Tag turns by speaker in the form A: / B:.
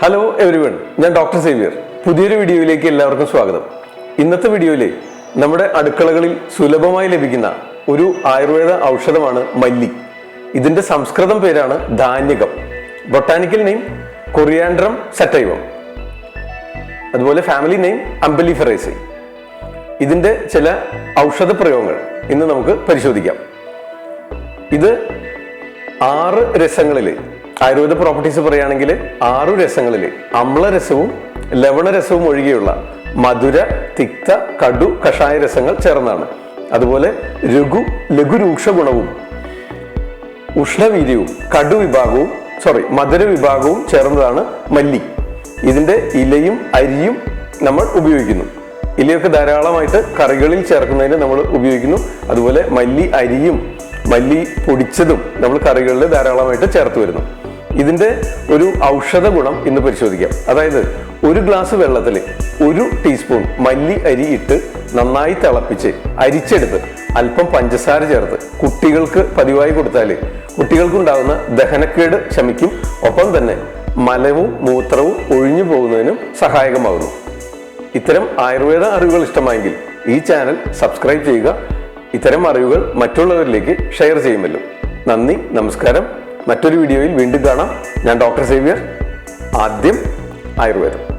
A: Hello everyone ഞാൻ doctor Xavier പുതിയൊരു വീഡിയോയിലേക്ക് എല്ലാവർക്കും സ്വാഗതം. ഇന്നത്തെ വീഡിയോയിൽ നമ്മുടെ അടുക്കളകളിൽ സുലഭമായി ലഭിക്കുന്ന ഒരു ആയുർവേദ ഔഷധമാണ് മല്ലി. ഇതിന്റെ സംസ്കൃതം പേരാണ് ധാന്യകം. ബൊട്ടാനിക്കൽ നെയിം കൊറിയാൻഡ്രം സറ്റൈവം അതുപോലെ ഫാമിലി നെയിം അംബലിഫറേസി ഇതിന്റെ ചില ഔഷധ പ്രയോഗങ്ങൾ ഇന്ന് നമുക്ക് പരിശോധിക്കാം. ഇത് ആറ് രസങ്ങളിൽ ആയുർവേദ പ്രോപ്പർട്ടീസ് പറയുകയാണെങ്കിൽ ആറു രസങ്ങളിൽ അമ്ലരസവും ലവണരസവും ഒഴികെയുള്ള മധുര തിക്ത കടു കഷായ രസങ്ങൾ ചേർന്നാണ്. അതുപോലെ രഘു ലഘുരൂക്ഷ ഗുണവും ഉഷ്ണവീര്യവും കടു വിഭാഗവും സോറി മധുര വിഭാഗവും ചേർന്നതാണ് മല്ലി. ഇതിന്റെ ഇലയും അരിയും നമ്മൾ ഉപയോഗിക്കുന്നു. ഇലയൊക്കെ ധാരാളമായിട്ട് കറികളിൽ ചേർക്കുന്നതിന് നമ്മൾ ഉപയോഗിക്കുന്നു. അതുപോലെ മല്ലി അരിയും മല്ലി പൊടിച്ചതും നമ്മൾ കറികളിൽ ധാരാളമായിട്ട് ചേർത്ത് വരുന്നു. ഇതിന്റെ ഒരു ഔഷധ ഗുണം ഇന്ന് പരിശോധിക്കാം. അതായത് ഒരു ഗ്ലാസ് വെള്ളത്തിൽ ഒരു ടീസ്പൂൺ മല്ലി അരി ഇട്ട് നന്നായി തിളപ്പിച്ച് അരിച്ചെടുത്ത് അല്പം പഞ്ചസാര ചേർത്ത് കുട്ടികൾക്ക് പതിവായി കൊടുത്താൽ കുട്ടികൾക്കുണ്ടാകുന്ന ദഹനക്കേട് ശമിക്കും. ഒപ്പം തന്നെ മലവും മൂത്രവും ഒഴിഞ്ഞു പോകുന്നതിനും സഹായകമാകുന്നു. ഇത്തരം ആയുർവേദ അറിവുകൾ ഇഷ്ടമായെങ്കിൽ ഈ ചാനൽ സബ്സ്ക്രൈബ് ചെയ്യുക. ഇത്തരം അറിവുകൾ മറ്റുള്ളവരിലേക്ക് ഷെയർ ചെയ്യുമല്ലോ. നന്ദി നമസ്കാരം. മറ്റൊരു വീഡിയോയിൽ വീണ്ടും കാണാം. ഞാൻ ഡോക്ടർ സേവ്യർ ആദ്യം ആയുർവേദം.